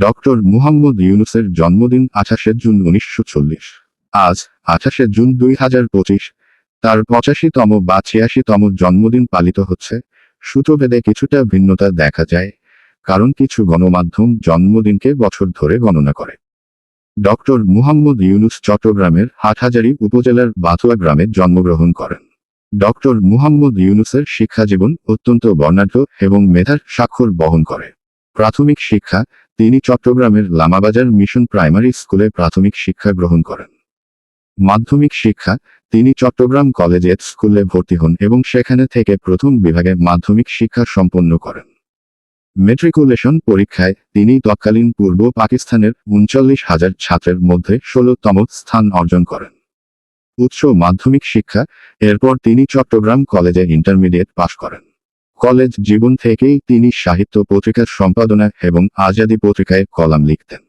Doctor Muhammad ইউনুসের জন্মদিন আঠাশে জুন উনিশশো চল্লিশ। আজ আঠাশে জুন দুই হাজার পঁচিশ। তার পঁচাশিতম বা ছিয়াশিতম জন্মদিন পালিত হচ্ছে। সূত্রভেদে কিছুটা ভিন্নতা দেখা যায়, কারণ কিছু গণমাধ্যম জন্মদিনকে বছর ধরে গণনা করে। ডক্টর মুহাম্মদ ইউনুস চট্টগ্রামের হাটহাজারী উপজেলার বাথুয়া গ্রামে জন্মগ্রহণ করেন। ডক্টর মুহাম্মদ ইউনুসের শিক্ষাজীবন অত্যন্ত বর্ণাঢ্য এবং মেধার স্বাক্ষর বহন করে। প্রাথমিক শিক্ষা, তিনি চট্টগ্রামের লামাবাজার মিশন প্রাইমারি স্কুলে প্রাথমিক শিক্ষা গ্রহণ করেন। মাধ্যমিক শিক্ষা, তিনি চট্টগ্রাম কলেজে স্কুলে ভর্তি হন এবং সেখানে থেকে প্রথম বিভাগে মাধ্যমিক শিক্ষা সম্পন্ন করেন। মেট্রিকুলেশন পরীক্ষায়, তিনি তৎকালীন পূর্ব পাকিস্তানের উনচল্লিশ হাজার ছাত্রের মধ্যে ষোলতম স্থান অর্জন করেন। উচ্চ মাধ্যমিক শিক্ষা, এরপর তিনি চট্টগ্রাম কলেজে ইন্টারমিডিয়েট পাশ করেন। কলেজ জীবন থেকেই তিনি সাহিত্য পত্রিকার সম্পাদনা এবং আজাদি পত্রিকায় কলাম লিখতেন।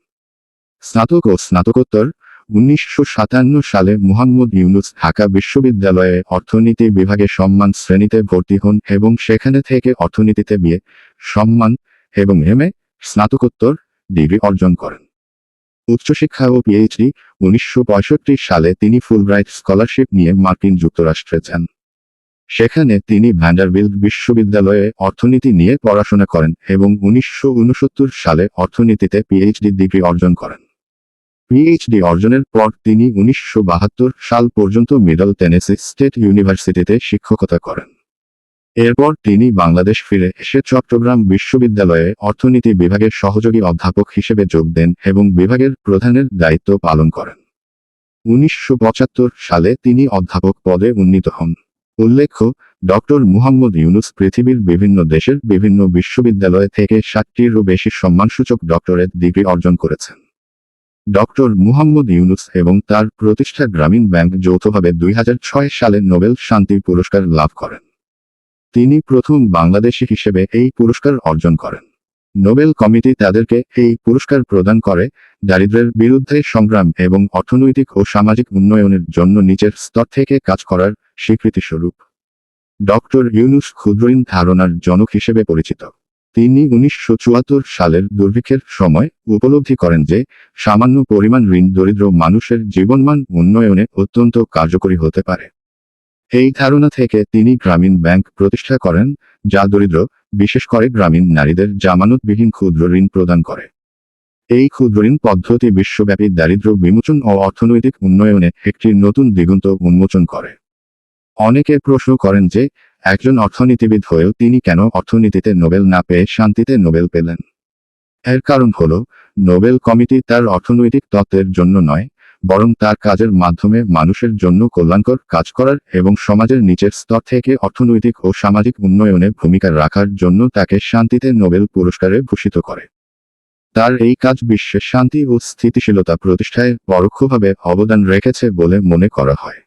স্নাতক ও স্নাতকোত্তর উনিশশো সাতান্ন সালে মুহাম্মদ ইউনুস ঢাকা বিশ্ববিদ্যালয়ে অর্থনীতি বিভাগে সম্মান শ্রেণীতে ভর্তি হন এবং সেখানে থেকে অর্থনীতিতে বিয়ে সম্মান এবং এম স্নাতকোত্তর ডিগ্রি অর্জন করেন। উচ্চশিক্ষা ও পিএইচডি উনিশশো পঁয়ষট্টি সালে তিনি ফুলব্রাইট স্কলারশিপ নিয়ে মার্কিন যুক্তরাষ্ট্রে যান। সেখানে তিনি ভ্যান্ডারবিল্ট বিশ্ববিদ্যালয়ে অর্থনীতি নিয়ে পড়াশোনা করেন এবং উনিশশো উনসত্তর সালে অর্থনীতিতে পিএইচডি ডিগ্রি অর্জন করেন। পিএইচডি অর্জনের পর তিনি উনিশশো বাহাত্তর সাল পর্যন্ত মিডল টেনেসি স্টেট ইউনিভার্সিটিতে শিক্ষকতা করেন। এরপর তিনি বাংলাদেশ ফিরে এসে চট্টগ্রাম বিশ্ববিদ্যালয়ে অর্থনীতি বিভাগের সহযোগী অধ্যাপক হিসেবে যোগ দেন এবং বিভাগের প্রধানের দায়িত্ব পালন করেন। উনিশশো পঁচাত্তর সালে তিনি অধ্যাপক পদে উন্নীত হন। উল্লেখ্য, ডক্টর মুহাম্মদ ইউনুস পৃথিবীর বিভিন্ন দেশের বিভিন্ন বিশ্ববিদ্যালয় থেকে ষাটটিরও বেশি সম্মানসূচক ডক্টরেট ডিগ্রি অর্জন করেছেন। ডক্টর মুহাম্মদ ইউনুস এবং তার প্রতিষ্ঠা গ্রামীণ ব্যাংক যৌথভাবে দুই হাজার ছয় সালে নোবেল শান্তি পুরস্কার লাভ করেন। তিনি প্রথম বাংলাদেশি হিসেবে এই পুরস্কার অর্জন করেন। নোবেল কমিটি তাদেরকে এই পুরস্কার প্রদান করে দারিদ্র্যের বিরুদ্ধে সংগ্রাম এবং অর্থনৈতিক ও সামাজিক উন্নয়নের জন্য নিচের স্তর থেকে কাজ করার স্বীকৃতিস্বরূপ। ডক্টর ইউনুস ক্ষুদ্রঋণ ধারণার জনক হিসেবে পরিচিত। তিনি উনিশশো চুয়াত্তর সালের দুর্ভিক্ষের সময় উপলব্ধি করেন যে, সামান্য পরিমাণ ঋণ দরিদ্র মানুষের জীবনমান উন্নয়নে অত্যন্ত কার্যকরী হতে পারে। এই ধারণা থেকে তিনি গ্রামীণ ব্যাংক প্রতিষ্ঠা করেন, যা দরিদ্র, বিশেষ করে গ্রামীণ নারীদের জামানতবিহীন ক্ষুদ্র ঋণ প্রদান করে। এই ক্ষুদ্র ঋণ পদ্ধতি বিশ্বব্যাপী দারিদ্র্য বিমোচন ও অর্থনৈতিক উন্নয়নে একটি নতুন দিগন্ত উন্মোচন করে। অনেকে প্রশ্ন করেন যে, একজন অর্থনীতিবিদ হয়েও তিনি কেন অর্থনীতিতে নোবেল না পেয়ে শান্তিতে নোবেল পেলেন? এর কারণ হল, নোবেল কমিটি তার অর্থনৈতিক তত্ত্বের জন্য নয়, বরং তার কাজের মাধ্যমে মানুষের জন্য কল্যাণকর কাজ করার এবং সমাজের নিচের স্তর থেকে অর্থনৈতিক ও সামাজিক উন্নয়নে ভূমিকা রাখার জন্য তাকে শান্তিতে নোবেল পুরস্কারে ভূষিত করে। তার এই কাজ বিশ্বের শান্তি ও স্থিতিশীলতা প্রতিষ্ঠায় পরোক্ষভাবে অবদান রেখেছে বলে মনে করা হয়।